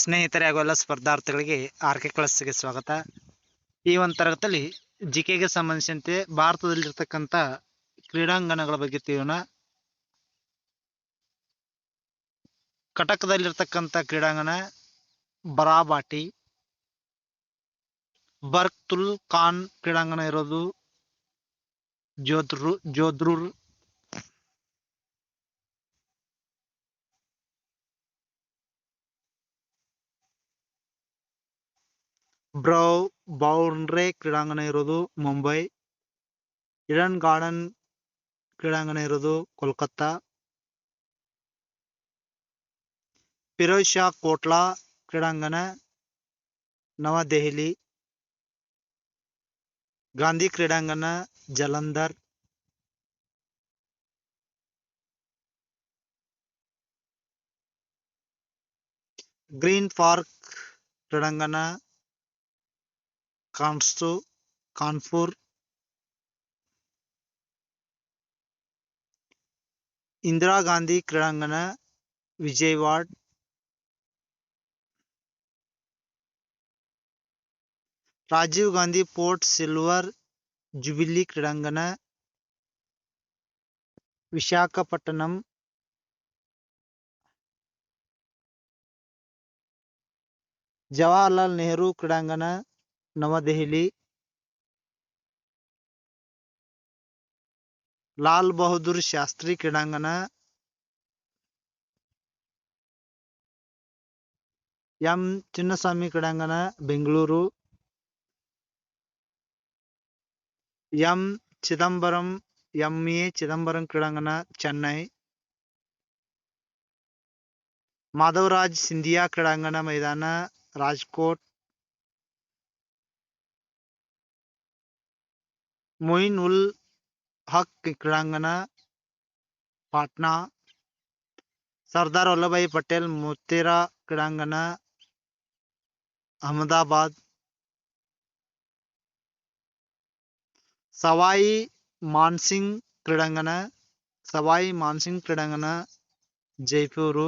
ಸ್ನೇಹಿತರೆ ಹಾಗೂ ಎಲ್ಲ ಸ್ಪರ್ಧಾರ್ಥಿಗಳಿಗೆ ಆರ್ ಕೆ ಕ್ಲಾಸ್ಗೆ ಸ್ವಾಗತ. ಈ ಒಂದು ತರಗತಿಯಲ್ಲಿ ಜಿ ಕೆಗೆ ಸಂಬಂಧಿಸಿದಂತೆ ಭಾರತದಲ್ಲಿರ್ತಕ್ಕಂಥ ಕ್ರೀಡಾಂಗಣಗಳ ಬಗ್ಗೆ ತಿಳಿಯೋಣ. ಕಟಕದಲ್ಲಿರ್ತಕ್ಕಂಥ ಕ್ರೀಡಾಂಗಣ, ಬರಾಬಾಟಿ, ಬರ್ಕ್ತುಲ್ ಖಾನ್ ಕ್ರೀಡಾಂಗಣ ಇರೋದು ಜೋಧ್ರು ಜೋಧ್ರೂರ್ ಬ್ರೌ ಬೌಂಡ್ರೆ ಕ್ರೀಡಾಂಗಣ ಇರೋದು ಮುಂಬೈ ಇಡನ್ ಗಾರ್ಡನ್ ಕ್ರೀಡಾಂಗಣ ಇರೋದು ಕೋಲ್ಕತ್ತಾ ಫಿರೋಜ್ ಶಾ ಕೋಟ್ಲಾ ಕ್ರೀಡಾಂಗಣ ನವದೆಹಲಿ ಗಾಂಧಿ ಕ್ರೀಡಾಂಗಣ ಜಲಂಧರ್ ಗ್ರೀನ್ ಪಾರ್ಕ್ ಕ್ರೀಡಾಂಗಣ కాన్స్టు కాన్పూర్ ఇందిరాగాంధీ క్రీడాంగణ Vijayawada Rajiv Gandhi port silver jubilee క్రీడాంగణ విశాఖపట్నం జవహర్లాల్ నెహ్రూ క్రీడాంగణ ಕ್ರೀಡಾಂಗಣ ನವದೆಹಲಿ ಲಾಲ್ ಬಹದ್ದೂರ್ ಶಾಸ್ತ್ರಿ ಕ್ರೀಡಾಂಗಣ ಎಂ ಚಿನ್ನಸ್ವಾಮಿ ಕ್ರೀಡಾಂಗಣ Bengaluru M Chidambaram M A Chidambaram ಕ್ರೀಡಾಂಗಣ ಚೆನ್ನೈ ಮಾಧವರಾಜ್ ಸಿಂಧಿಯಾ ಕ್ರೀಡಾಂಗಣ ಮೈದಾನ ರಾಜ್ಕೋಟ್ मोइन उल हक क्रांगना पाटना। सरदार वल्लभ भाई पटेल मोतेरा क्रांगना अहमदाबाद। सवाई मानसिंग क्रीडांगण सवाई मानसिंह क्रीडांगण जयपुर।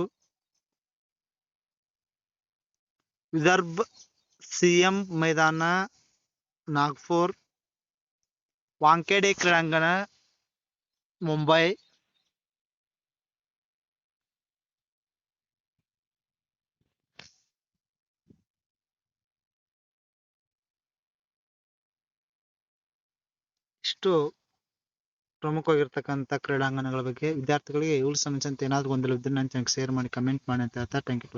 विदर्भ सीएम मैदान, नागपुर। ವಾಂಖೇಡೆ ಕ್ರೀಡಾಂಗಣ ಮುಂಬೈ ಇಷ್ಟು ಪ್ರಮುಖವಾಗಿರ್ತಕ್ಕಂಥ ಕ್ರೀಡಾಂಗಣಗಳ ಬಗ್ಗೆ ವಿದ್ಯಾರ್ಥಿಗಳಿಗೆ ಇವುಗಳು ಸಂಬಂಧಿಸಿದಂತೆ ಏನಾದರೂ ಗೊಂದಲ ಇದ್ದರೆ ನನ್ನ ಚಾನಲ್ ಶೇರ್ ಮಾಡಿ ಕಮೆಂಟ್ ಮಾಡಿ ಅಂತ ಹೇಳ್ತಾ ಟ್ಯಾಂಕ್ ಯು